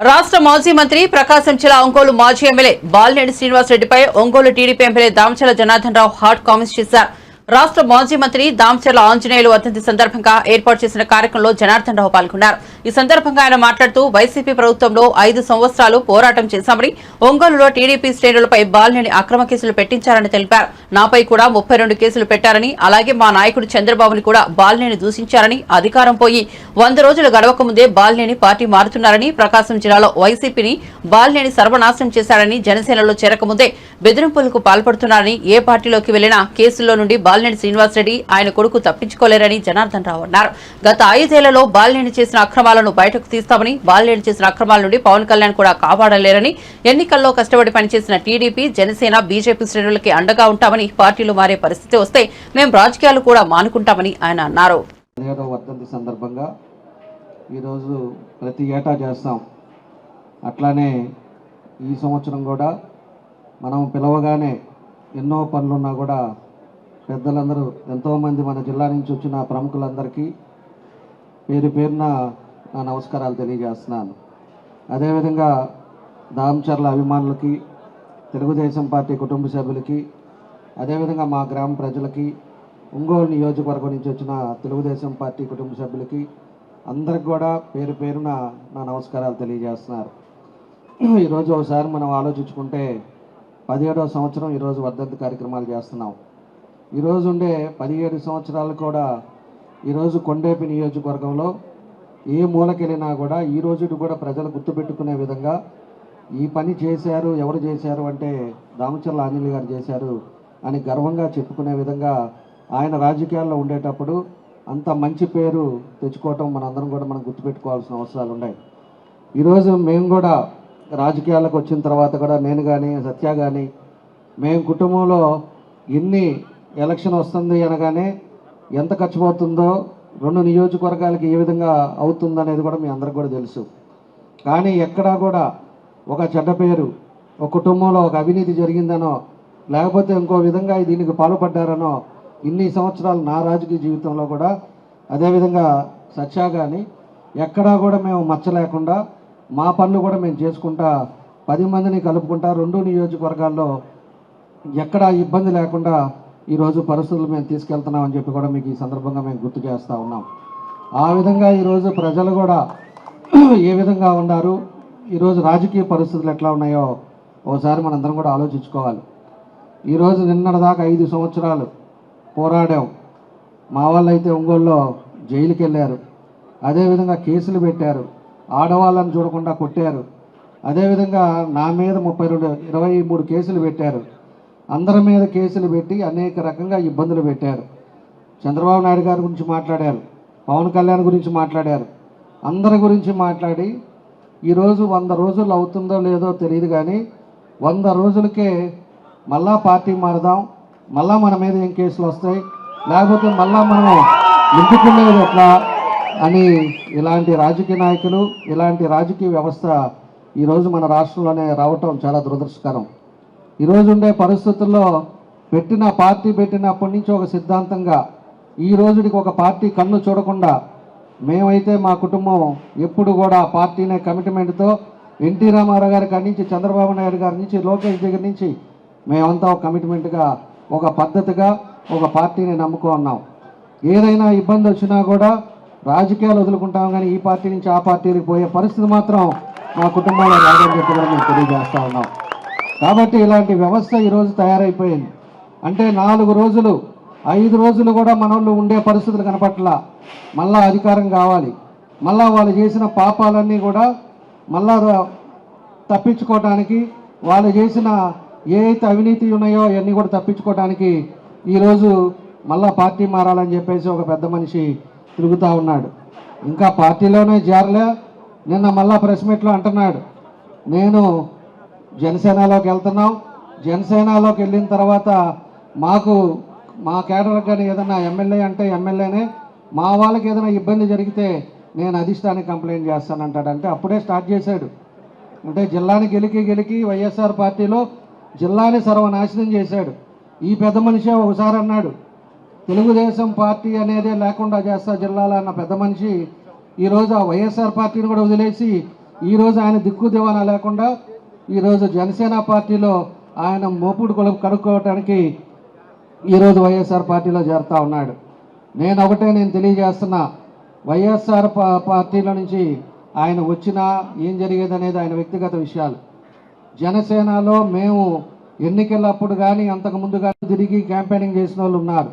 రాష్ట్ర మాజీ మంత్రి ప్రకాశం జిల్లా ఒంగోలు మాజీ MLA Balineni శ్రీనివాసరెడ్డిపై Ongole TDP MLA Damacharla Janardhan Rao hot comments చేశారు. రాష్ట్ర మాజీ మంత్రి దామచర్ల ఆంజనేయులు వర్ధంతి సందర్భంగా ఏర్పాటు చేసిన కార్యక్రమంలో జనార్దన్ రావు పాల్గొన్నారు. ఈ సందర్భంగా ఆయన మాట్లాడుతూ వైసీపీ ప్రభుత్వంలో ఐదు సంవత్సరాలు పోరాటం చేశామని ఒంగోలులో టీడీపీ శ్రేణులపై బాలినేని అక్రమ కేసులు పెట్టించారని తెలిపారు. నాపై కూడా ముప్పై రెండు కేసులు పెట్టారని అలాగే మా నాయకుడు చంద్రబాబుని కూడా బాలినేని దూషించారని అధికారం పోయి వంద రోజులు గడవక ముందే బాలినేని పార్టీ మారుతున్నారని ప్రకాశం జిల్లాలో వైసీపీని బాలినేని సర్వనాశనం చేశారని జనసేనలో చేరకముందే బెదిరింపులకు పాల్పడుతున్నారని ఏ పార్టీలోకి వెళ్ళినా కేసుల్లో నుండి బాలినేని శ్రీనివాసరెడ్డి ఆయన కొడుకు తప్పించుకోలేరని జనార్దన్ రావు అన్నారు. గత ఐదేళ్ళలో బాలినేని చేసిన అక్రమాలను బయటకు తీస్తామని బాలినేని చేసిన అక్రమాల నుండి పవన్ కళ్యాణ్ కూడా కాపాడలేరని ఎన్నికల్లో కష్టపడి పనిచేసిన టీడీపీ జనసేన బీజేపీ శ్రేణులకి అండగా ఉంటామని పార్టీలు మారే పరిస్థితి వస్తే మేము రాజకీయాలు కూడా మానుకుంటామని ఆయన అన్నారు. సందర్భంగా ఈరోజు ప్రతి ఏటా చేస్తాం. అట్లానే ఈ సంవత్సరం కూడా మనం పిలవగానే ఎన్నో పనులున్నా కూడా పెద్దలందరూ ఎంతోమంది మన జిల్లా నుంచి వచ్చిన ప్రముఖులందరికీ పేరు పేరున నా నమస్కారాలు తెలియజేస్తున్నాను. అదేవిధంగా దామచర్ల అభిమానులకి తెలుగుదేశం పార్టీ కుటుంబ సభ్యులకి అదేవిధంగా మా గ్రామ ప్రజలకి ఒంగోలు నియోజకవర్గం నుంచి వచ్చిన తెలుగుదేశం పార్టీ కుటుంబ సభ్యులకి అందరికి కూడా పేరు పేరున నా నమస్కారాలు తెలియజేస్తున్నారు. ఈరోజు ఒకసారి మనం ఆలోచించుకుంటే పదిహేడవ సంవత్సరం ఈరోజు వర్ధంతి కార్యక్రమాలు చేస్తున్నాం. ఈరోజు ఉండే పదిహేడు సంవత్సరాలు కూడా ఈరోజు కొండేపి నియోజకవర్గంలో ఏ మూలకెళ్ళినా కూడా ఈ రోజుటి కూడా ప్రజలు గుర్తుపెట్టుకునే విధంగా ఈ పని చేశారు ఎవరు చేశారు అంటే దామచర్ల ఆంజనేయులు గారు చేశారు అని గర్వంగా చెప్పుకునే విధంగా ఆయన రాజకీయాల్లో ఉండేటప్పుడు అంత మంచి పేరు తెచ్చుకోవటం మనందరం కూడా మనం గుర్తుపెట్టుకోవాల్సిన అవసరాలు ఉన్నాయి. ఈరోజు మేము కూడా రాజకీయాలకు వచ్చిన తర్వాత కూడా నేను కానీ సత్య కానీ మేము కుటుంబంలో ఎన్ని ఎలక్షన్ వస్తుంది అనగానే ఎంత ఖర్చు పోతుందో రెండు నియోజకవర్గాలకి ఏ విధంగా అవుతుందనేది కూడా మీ అందరికి కూడా తెలుసు. కానీ ఎక్కడా కూడా ఒక చెడ్డ పేరు ఒక కుటుంబంలో ఒక అవినీతి జరిగిందనో లేకపోతే ఇంకో విధంగా దీనికి పాల్పడ్డారనో ఇన్ని సంవత్సరాలు నా రాజకీయ జీవితంలో కూడా అదేవిధంగా సత్యా కానీ ఎక్కడా కూడా మేము మచ్చ లేకుండా మా పనులు కూడా మేము చేసుకుంటా పది మందిని కలుపుకుంటా రెండు నియోజకవర్గాల్లో ఎక్కడా ఇబ్బంది లేకుండా ఈరోజు పరిస్థితులు మేము తీసుకెళ్తున్నామని చెప్పి కూడా మీకు ఈ సందర్భంగా మేము గుర్తు చేస్తూ ఉన్నాం. ఆ విధంగా ఈరోజు ప్రజలు కూడా ఏ విధంగా ఉన్నారు? ఈరోజు రాజకీయ పరిస్థితులు ఎట్లా ఉన్నాయో ఒకసారి మనందరం కూడా ఆలోచించుకోవాలి. ఈరోజు నిన్నటిదాకా ఐదు సంవత్సరాలు పోరాడాం. మా వాళ్ళు అయితే ఒంగోలులో జైలుకి వెళ్ళారు అదేవిధంగా కేసులు పెట్టారు. ఆడవాళ్ళని చూడకుండా కొట్టారు. అదేవిధంగా నా మీద ముప్పై రెండు ఇరవై మూడు కేసులు పెట్టారు. అందరి మీద కేసులు పెట్టి అనేక రకంగా ఇబ్బందులు పెట్టారు. చంద్రబాబు నాయుడు గారి గురించి మాట్లాడారు. పవన్ కళ్యాణ్ గురించి మాట్లాడారు. అందరి గురించి మాట్లాడి ఈరోజు వంద రోజులు అవుతుందో లేదో తెలియదు కానీ వంద రోజులకే మళ్ళా పార్టీ మారదాం మళ్ళా మన మీద ఏం కేసులు వస్తాయి లేకపోతే మళ్ళా మనం నింపుకునేది ఎట్లా అని ఇలాంటి రాజకీయ నాయకులు ఇలాంటి రాజకీయ వ్యవస్థ ఈరోజు మన రాష్ట్రంలోనే రావటం చాలా దురదృష్టకరం. ఈరోజు ఉండే పరిస్థితుల్లో పెట్టిన పార్టీ పెట్టినప్పటి నుంచి ఒక సిద్ధాంతంగా ఈ రోజుకి ఒక పార్టీ కన్ను చూడకుండా మేమైతే మా కుటుంబం ఎప్పుడు కూడా పార్టీనే కమిట్మెంట్తో ఎన్టీ రామారావు గారి కాడి నుంచి చంద్రబాబు నాయుడు గారి నుంచి లోకేష్ దగ్గర నుంచి మేమంతా ఒక కమిట్మెంట్గా ఒక పద్ధతిగా ఒక పార్టీని నమ్ముకో ఉన్నాం. ఏదైనా ఇబ్బంది వచ్చినా కూడా రాజకీయాలు వదులుకుంటాం కానీ ఈ పార్టీ నుంచి ఆ పార్టీకి పోయే పరిస్థితి మాత్రం మా కుటుంబంలో రాదని చెప్పి కూడా మేము తెలియజేస్తూ ఉన్నాం. కాబట్టి ఇలాంటి వ్యవస్థ ఈరోజు తయారైపోయింది. అంటే నాలుగు రోజులు ఐదు రోజులు కూడా మనోళ్ళు ఉండే పరిస్థితులు కనపట్లా. మళ్ళా అధికారం కావాలి. మళ్ళా వాళ్ళు చేసిన పాపాలన్నీ కూడా మళ్ళా తప్పించుకోవడానికి తప్పించుకోవటానికి వాళ్ళు చేసిన ఏ అయితే అవినీతి ఉన్నాయో అవన్నీ కూడా తప్పించుకోవటానికి ఈరోజు మళ్ళా పార్టీ మారాలని చెప్పేసి ఒక పెద్ద మనిషి తిరుగుతూ ఉన్నాడు. ఇంకా పార్టీలోనే చేరలే నిన్న మళ్ళా ప్రెస్ మీట్లో అంటున్నాడు. నేను జనసేనలోకి వెళ్తున్నాం. జనసేనలోకి వెళ్ళిన తర్వాత మాకు మా కేడర్కి కానీ ఏదైనా ఎమ్మెల్యే అంటే ఎమ్మెల్యేనే మా వాళ్ళకి ఏదైనా ఇబ్బంది జరిగితే నేను అధిష్టానికి కంప్లైంట్ చేస్తానంటాడంటే అప్పుడే స్టార్ట్ చేశాడు. అంటే జిల్లాని గెలికి గెలికి వైఎస్ఆర్ పార్టీలో జిల్లాని సర్వనాశనం చేశాడు. ఈ పెద్ద మనిషే ఒకసారి అన్నాడు తెలుగుదేశం పార్టీ అనేదే లేకుండా చేస్తా జిల్లాలో అన్న పెద్ద మనిషి ఈరోజు ఆ వైఎస్ఆర్ పార్టీని కూడా వదిలేసి ఈరోజు ఆయన దిక్కు దివానా లేకుండా ఈరోజు జనసేన పార్టీలో ఆయన మోపుడు కొలం కడుక్కోవటానికి ఈరోజు వైఎస్ఆర్ పార్టీలో చేరుతా ఉన్నాడు. నేను ఒకటే నేను తెలియజేస్తున్నా వైఎస్ఆర్ పా- పార్టీలో నుంచి ఆయన వచ్చినా ఏం జరిగేది అనేది ఆయన వ్యక్తిగత విషయాలు. జనసేనలో మేము ఎన్నికలప్పుడు కానీ అంతకుముందు కానీ తిరిగి క్యాంపెయినింగ్ చేసిన వాళ్ళు ఉన్నారు.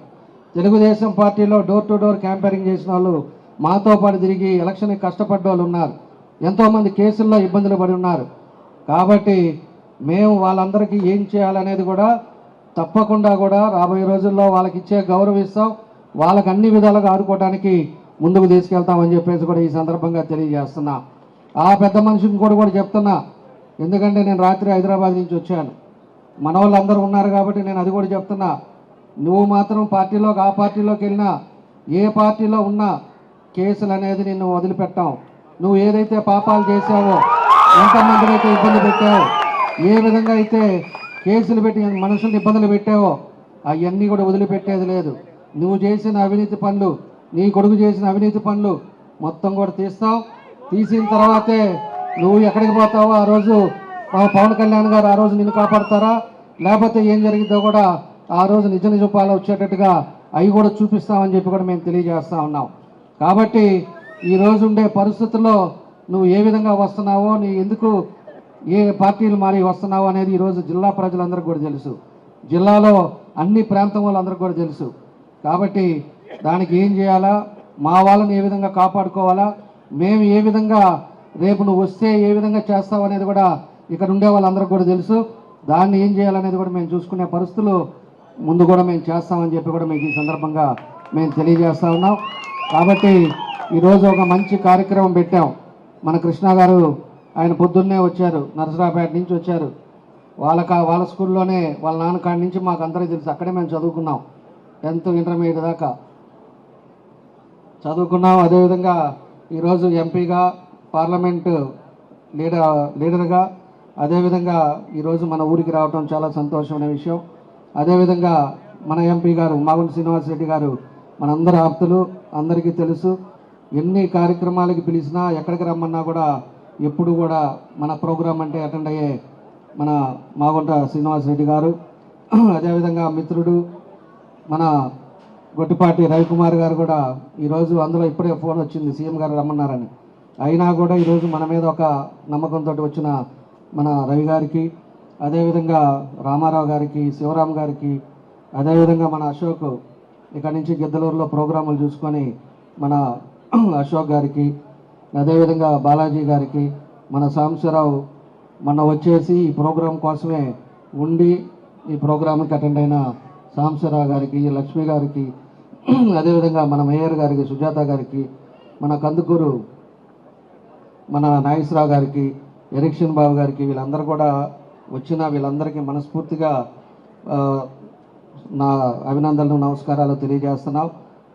తెలుగుదేశం పార్టీలో డోర్ టు డోర్ క్యాంపెయినింగ్ చేసిన వాళ్ళు మాతో పాటు తిరిగి ఎలక్షన్కి కష్టపడ్డ వాళ్ళు ఉన్నారు. ఎంతోమంది కేసుల్లో ఇబ్బందులు పడి ఉన్నారు. కాబట్టి మేము వాళ్ళందరికీ ఏం చేయాలనేది కూడా తప్పకుండా కూడా రాబోయే రోజుల్లో వాళ్ళకి ఇచ్చే గౌరవిస్తాం. వాళ్ళకి అన్ని విధాలుగా ఆడుకోవడానికి ముందుకు తీసుకెళ్తామని చెప్పేసి కూడా ఈ సందర్భంగా తెలియజేస్తున్నా. ఆ పెద్ద మనిషిని కూడా కూడా చెప్తున్నా. ఎందుకంటే నేను రాత్రి హైదరాబాద్ నుంచి వచ్చాను. మన వాళ్ళందరూ ఉన్నారు కాబట్టి నేను అది కూడా చెప్తున్నా. నువ్వు మాత్రం పార్టీలోకి ఆ పార్టీలోకి వెళ్ళినా ఏ పార్టీలో ఉన్నా కేసులు అనేది నిన్ను వదిలిపెట్టాం. నువ్వు ఏదైతే పాపాలు చేశావో ఎంతమందిని అయితే ఇబ్బంది పెట్టావు? ఏ విధంగా అయితే కేసులు పెట్టి మనసుని ఇబ్బందులు పెట్టావో అవన్నీ కూడా వదిలిపెట్టేది లేదు. నువ్వు చేసిన అవినీతి పనులు నీ కొడుకు చేసిన అవినీతి పనులు మొత్తం కూడా తీస్తావు. తీసిన తర్వాతే నువ్వు ఎక్కడికి పోతావో ఆ రోజు మా పవన్ కళ్యాణ్ గారు ఆ రోజు నిన్ను కాపాడతారా? లేకపోతే ఏం జరిగిందో కూడా ఆ రోజు నిజ నిజపాలు వచ్చేటట్టుగా అవి కూడా చూపిస్తామని చెప్పి కూడా మేము తెలియజేస్తా ఉన్నాం. కాబట్టి ఈ రోజు ఉండే పరిస్థితుల్లో నువ్వు ఏ విధంగా వస్తున్నావో నీ ఎందుకు ఏ పార్టీలు మారి వస్తున్నావో అనేది ఈరోజు జిల్లా ప్రజలందరికీ కూడా తెలుసు. జిల్లాలో అన్ని ప్రాంతం వాళ్ళందరికీ కూడా తెలుసు. కాబట్టి దానికి ఏం చేయాలా? మా వాళ్ళని ఏ విధంగా కాపాడుకోవాలా? మేము ఏ విధంగా రేపు నువ్వు వస్తే ఏ విధంగా చేస్తావు అనేది కూడా ఇక్కడ ఉండే వాళ్ళందరికీ కూడా తెలుసు. దాన్ని ఏం చేయాలనేది కూడా మేము చూసుకునే పరిస్థితులు ముందు కూడా మేము చేస్తామని చెప్పి కూడా మీకు ఈ సందర్భంగా మేము తెలియజేస్తా ఉన్నాం. కాబట్టి ఈరోజు ఒక మంచి కార్యక్రమం పెట్టాం. మన కృష్ణ గారు ఆయన పొద్దున్నే వచ్చారు నరసరాపేట నుంచి వచ్చారు. వాళ్ళ కా వాళ్ళ స్కూల్లోనే వాళ్ళ నాన్న కాడి నుంచి మాకు అందరికీ తెలుసు. అక్కడే మేము చదువుకున్నాం టెన్త్ ఇంటర్మీడియట్ దాకా. చదువుకున్నాం అదేవిధంగా ఈరోజు ఎంపీగా పార్లమెంటు లీడర్ లీడర్గా అదేవిధంగా ఈరోజు మన ఊరికి రావటం చాలా సంతోషమైన విషయం. అదేవిధంగా మన ఎంపీ గారు మాగుంటి శ్రీనివాస్ రెడ్డి గారు మనందరి ఆప్తులు అందరికీ తెలుసు. ఎన్ని కార్యక్రమాలకి పిలిచినా ఎక్కడికి రమ్మన్నా కూడా ఎప్పుడు కూడా మన ప్రోగ్రాం అంటే అటెండ్ అయ్యే మన మాగుంట శ్రీనివాస్ రెడ్డి గారు అదేవిధంగా మిత్రుడు మన గొట్టిపాటి రవికుమార్ గారు కూడా ఈరోజు అందులో ఇప్పుడే ఫోన్ వచ్చింది సీఎం గారు రమ్మన్నారని. అయినా కూడా ఈరోజు మన మీద ఒక నమ్మకంతో వచ్చిన మన రవి గారికి అదేవిధంగా రామారావు గారికి శివరాం గారికి అదేవిధంగా మన అశోక్ ఇక్కడ నుంచి గిద్దలూరులో ప్రోగ్రాములు చూసుకొని మన అశోక్ గారికి అదేవిధంగా బాలాజీ గారికి మన సాంబశివరావు మొన్న వచ్చేసి ఈ ప్రోగ్రాం కోసమే ఉండి ఈ ప్రోగ్రాంకి అటెండ్ అయిన సాంబశివరావు గారికి లక్ష్మి గారికి అదేవిధంగా మన మేయర్ గారికి సుజాత గారికి మన కందుకూరు మన నాగేశ్వరరావు గారికి ఎరిక్షన్ బాబు గారికి వీళ్ళందరూ కూడా వచ్చిన వీళ్ళందరికీ మనస్ఫూర్తిగా నా అభినందనలు నమస్కారాలు తెలియజేస్తున్నాం.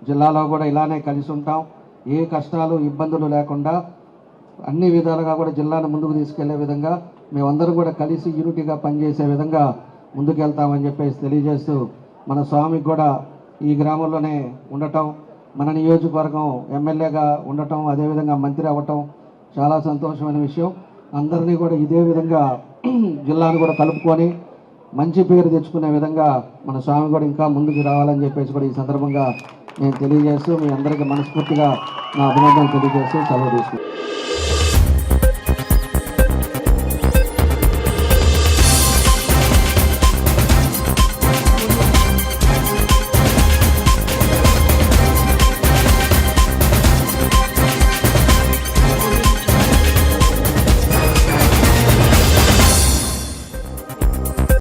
జిల్లాలో కూడా ఇలానే కలిసి ఉంటాం. ఏ కష్టాలు ఇబ్బందులు లేకుండా అన్ని విధాలుగా కూడా జిల్లాను ముందుకు తీసుకెళ్ళే విధంగా మేమందరం కూడా కలిసి యూనిటీగా పనిచేసే విధంగా ముందుకెళ్తామని చెప్పేసి తెలియజేస్తూ మన స్వామికి కూడా ఈ గ్రామంలోనే ఉండటం మన నియోజకవర్గం ఎమ్మెల్యేగా ఉండటం అదేవిధంగా మంత్రి అవ్వటం చాలా సంతోషమైన విషయం. అందరినీ కూడా ఇదే విధంగా జిల్లాను కూడా కలుపుకొని మంచి పేరు తెచ్చుకునే విధంగా మన స్వామి కూడా ఇంకా ముందుకు రావాలని చెప్పేసి కూడా ఈ సందర్భంగా నేను తెలియజేస్తూ మీ అందరికీ మనస్ఫూర్తిగా నా అభినందనలు తెలియజేస్తూ సెలవు తీసుకుంటాను